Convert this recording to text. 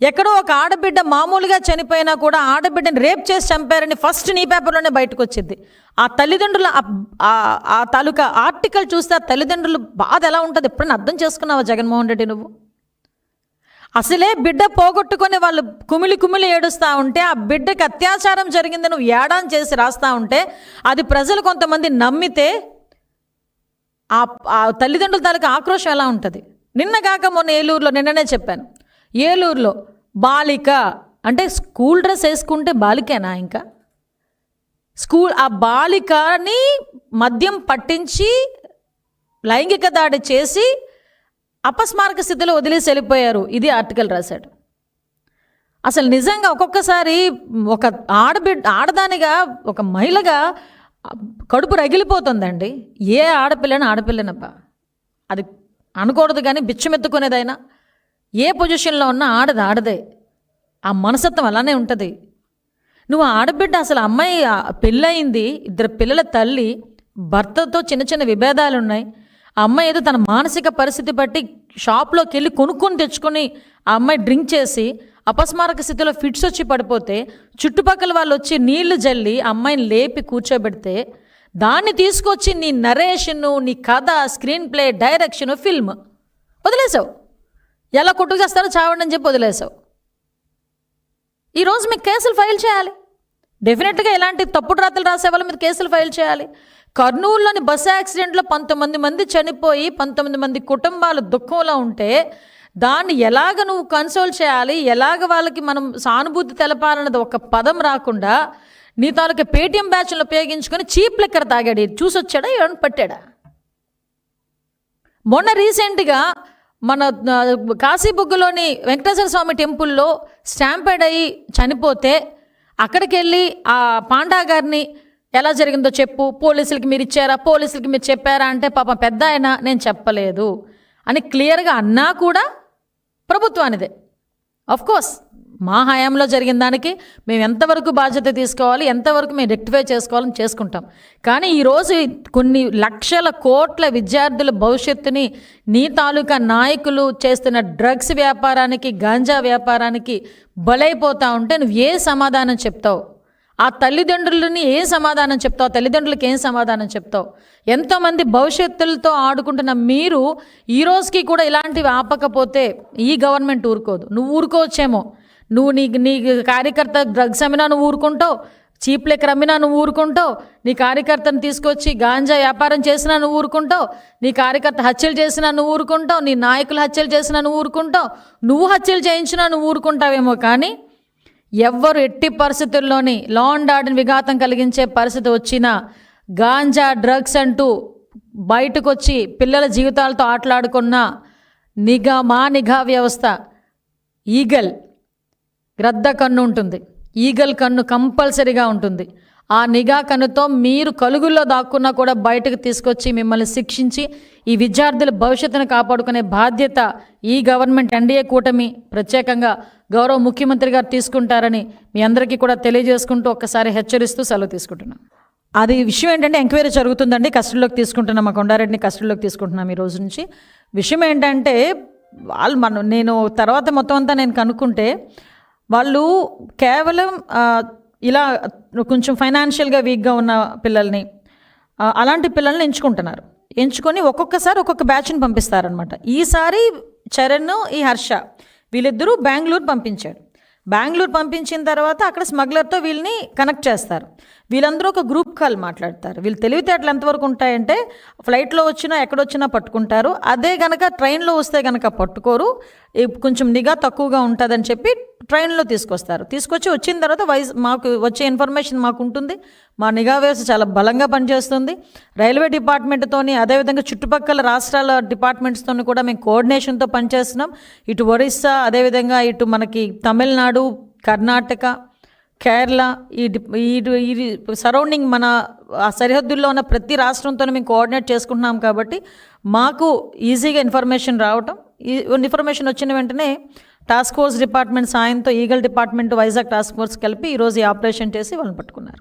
ఎక్కడో ఒక ఆడబిడ్డ మామూలుగా చనిపోయినా కూడా ఆడబిడ్డని రేప్ చేసి చంపారని ఫస్ట్ నీ పేపర్లోనే బయటకు వచ్చింది ఆ తల్లిదండ్రుల ఆ- ఆ- తాలూకా ఆర్టికల్ చూస్తే ఆ తల్లిదండ్రులు బాధ ఎలా ఉంటుంది? ఎప్పుడైనా అర్థం చేసుకున్నావా జగన్మోహన్ రెడ్డి నువ్వు? అసలే బిడ్డ పోగొట్టుకొని వాళ్ళు కుమిలి కుమిలి ఏడుస్తూ ఉంటే ఆ బిడ్డకి అత్యాచారం జరిగింది నువ్వు ఏడాన్ చేసి రాస్తా ఉంటే అది ప్రజలు కొంతమంది నమ్మితే ఆ ఆ తల్లిదండ్రుల తాలూకా ఆక్రోషం ఎలా ఉంటుంది? నిన్నగాక మొన్న ఏలూరులో నిన్ననే చెప్పాను. ఏలూరులో బాలిక అంటే స్కూల్ డ్రెస్ వేసుకుంటే బాలికేనా ఇంకా? స్కూల్ ఆ బాలికని మద్యం పట్టించి లైంగిక దాడి చేసి అపస్మారక స్థితిలో వదిలేసి వెళ్ళిపోయారు. ఇది ఆర్టికల్ రాశాడు. అసలు నిజంగా ఒక్కొక్కసారి ఒక ఆడబిడ్ ఆడదానిగా ఒక మహిళగా కడుపు రగిలిపోతుందండి. ఏ ఆడపిల్లని ఆడపిల్లనబ్బా. అది అనకూడదు కానీ బిచ్చమెత్తుకునేదైనా. ఏ పొజిషన్లో ఉన్నా ఆడది ఆడదే. ఆ మనసత్వం అలానే ఉంటుంది. నువ్వు ఆడబిడ్డ అసలు అమ్మాయి పెళ్ళయింది ఇద్దరు పిల్లల తల్లి భర్తతో చిన్న చిన్న విభేదాలు ఉన్నాయి ఆ అమ్మాయి ఏదో తన మానసిక పరిస్థితి బట్టి షాప్లోకి వెళ్ళి కొనుక్కొని తెచ్చుకొని ఆ అమ్మాయి డ్రింక్ చేసి అపస్మారక స్థితిలో ఫిట్స్ వచ్చి పడిపోతే చుట్టుపక్కల వాళ్ళు వచ్చి నీళ్ళు జల్లి ఆ అమ్మాయిని లేపి కూర్చోబెడితే దాన్ని తీసుకొచ్చి నీ నరేషను నీ కథ స్క్రీన్ ప్లే డైరెక్షన్ ఫిల్మ్ వదిలేసావు. ఎలా కొట్టుకు చేస్తారో చావండి అని చెప్పి వదిలేసావు. ఈరోజు మీకు కేసులు ఫైల్ చేయాలి. డెఫినెట్గా ఇలాంటి తప్పుడు రాతలు రాసే వాళ్ళ మీద కేసులు ఫైల్ చేయాలి. కర్నూలులోని బస్సు యాక్సిడెంట్లో పంతొమ్మిది మంది చనిపోయి పంతొమ్మిది మంది కుటుంబాలు దుఃఖంలో ఉంటే దాన్ని ఎలాగ నువ్వు కన్సోల్ చేయాలి? ఎలాగ వాళ్ళకి మనం సానుభూతి తెలపాలన్నది ఒక పదం రాకుండా నీ తాలూకా పేటీఎం బ్యాచ్లు ఉపయోగించుకొని చీప్ లెక్కర తాగాడు. చూసొచ్చాడా? వచ్చాడా పట్టాడా? మొన్న రీసెంట్గా మన ఆ, వెంకటేశ్వర స్వామి టెంపుల్లో స్టాంపైడ్ అయ్యి చనిపోతే అక్కడికి వెళ్ళి ఆ పాండా గారిని ఎలా జరిగిందో చెప్పు. పోలీసులకి మీరు ఇచ్చారా? పోలీసులకి మీరు చెప్పారా అంటే పాపం పెద్ద ఆయన నేను చెప్పలేదు అని క్లియర్గా అన్నా కూడా ప్రభుత్వానిదే. కోర్స్ మా హయాంలో జరిగిన దానికి మేము ఎంతవరకు బాధ్యత తీసుకోవాలి ఎంతవరకు మేము రెక్టిఫై చేసుకోవాలని చేసుకుంటాం. కానీ ఈరోజు కొన్ని లక్షల కోట్ల విద్యార్థుల భవిష్యత్తుని నీ తాలూకా నాయకులు చేస్తున్న డ్రగ్స్ వ్యాపారానికి గాంజా వ్యాపారానికి బలైపోతా ఉంటే నువ్వు ఏ సమాధానం చెప్తావు? ఆ తల్లిదండ్రులని ఏ సమాధానం చెప్తావు? తల్లిదండ్రులకి ఏం సమాధానం చెప్తావు? ఎంతోమంది భవిష్యత్తులతో ఆడుకుంటున్న మీరు ఈ రోజుకి కూడా ఇలాంటివి ఆపకపోతే ఈ గవర్నమెంట్ ఊరుకోదు. నువ్వు ఊరుకోవచ్చేమో. నువ్వు నీ నీ కార్యకర్త డ్రగ్స్ అమ్మినా నువ్వు ఊరుకుంటావు చీప్ అమ్మినా నువ్వు ఊరుకుంటావు నీ కార్యకర్తను తీసుకొచ్చి గాంజా వ్యాపారం చేసినా నువ్వు ఊరుకుంటావు నీ కార్యకర్త హత్యలు చేసినా నువ్వు ఊరుకుంటావు నీ నాయకులు హత్యలు చేసినా నువ్వు ఊరుకుంటావు నువ్వు హత్యలు చేయించినా నువ్వు ఊరుకుంటావేమో కానీ ఎవ్వరు ఎట్టి పరిస్థితుల్లోని లా అండ్ ఆర్డర్ విఘాతం కలిగించే పరిస్థితి వచ్చినా గాంజా డ్రగ్స్ అంటూ బయటకు వచ్చి పిల్లల జీవితాలతో ఆటలాడుకున్న నిఘా మా నిఘా వ్యవస్థ ఈగల్ గ్రద్ద కన్ను ఉంటుంది. ఈగల్ కన్ను కంపల్సరీగా ఉంటుంది. ఆ నిఘా కన్నుతో మీరు కలుగుల్లో దాక్కున్నా కూడా బయటకు తీసుకొచ్చి మిమ్మల్ని శిక్షించి ఈ విద్యార్థుల భవిష్యత్తును కాపాడుకునే బాధ్యత ఈ గవర్నమెంట్ ఎన్డీఏ కూటమి ప్రత్యేకంగా గౌరవ ముఖ్యమంత్రి గారు తీసుకుంటారని మీ అందరికీ కూడా తెలియజేసుకుంటూ ఒక్కసారి హెచ్చరిస్తూ సెలవు తీసుకుంటున్నాం. అది విషయం ఏంటంటే ఎంక్వైరీ జరుగుతుందండి. కస్టడీలోకి తీసుకుంటున్నాం. మా కొండారెడ్డిని కస్టడీలోకి తీసుకుంటున్నాం ఈ రోజు నుంచి. విషయం ఏంటంటే వాళ్ళు మనం నేను తర్వాత మొత్తం అంతా నేను కనుక్కుంటే వాళ్ళు కేవలం ఇలా కొంచెం ఫైనాన్షియల్గా వీక్గా ఉన్న పిల్లల్ని అలాంటి పిల్లల్ని ఎంచుకుంటున్నారు. ఎంచుకొని ఒక్కొక్కసారి ఒక్కొక్క బ్యాచ్ని పంపిస్తారనమాట ఈసారి చరణ్ ఈ హర్ష వీళ్ళిద్దరూ బెంగళూరు పంపించాడు బెంగళూరు పంపించిన తర్వాత అక్కడ స్మగ్లర్తో వీళ్ళని కనెక్ట్ చేస్తారు. వీళ్ళందరూ ఒక గ్రూప్ కాల్ మాట్లాడతారు. వీళ్ళు తెలివితేటలు ఎంతవరకు ఉంటాయంటే ఫ్లైట్లో వచ్చినా ఎక్కడొచ్చినా పట్టుకుంటారు. అదే గనక ట్రైన్లో వస్తే గనక పట్టుకోరు. కొంచెం నిఘా తక్కువగా ఉంటుందని చెప్పి ట్రైన్లో తీసుకొస్తారు. తీసుకొచ్చి వచ్చిన తర్వాత వైజ్ మాకు వచ్చే ఇన్ఫర్మేషన్ మాకు ఉంటుంది మా నిఘా వ్యవస్థ చాలా బలంగా పనిచేస్తుంది. రైల్వే డిపార్ట్మెంట్తోని అదేవిధంగా చుట్టుపక్కల రాష్ట్రాల డిపార్ట్మెంట్స్తోని కూడా మేము కోఆర్డినేషన్తో పనిచేస్తున్నాం. ఇటు ఒరిస్సా అదేవిధంగా ఇటు మనకి తమిళనాడు కర్ణాటక కేరళ ఈ ఈ సరౌండింగ్ మన ఆ సరిహద్దుల్లో ఉన్న ప్రతి రాష్ట్రంతో మేము కోఆర్డినేట్ చేసుకుంటున్నాం కాబట్టి మాకు ఈజీగా ఇన్ఫర్మేషన్ రావటం. ఈ ఇన్ఫర్మేషన్ వచ్చిన వెంటనే టాస్క్ ఫోర్స్ డిపార్ట్మెంట్ సాయంతో eagle department Vizag task force కలిపి ఈరోజు ఈ ఆపరేషన్ చేసి వాళ్ళని పట్టుకున్నారు.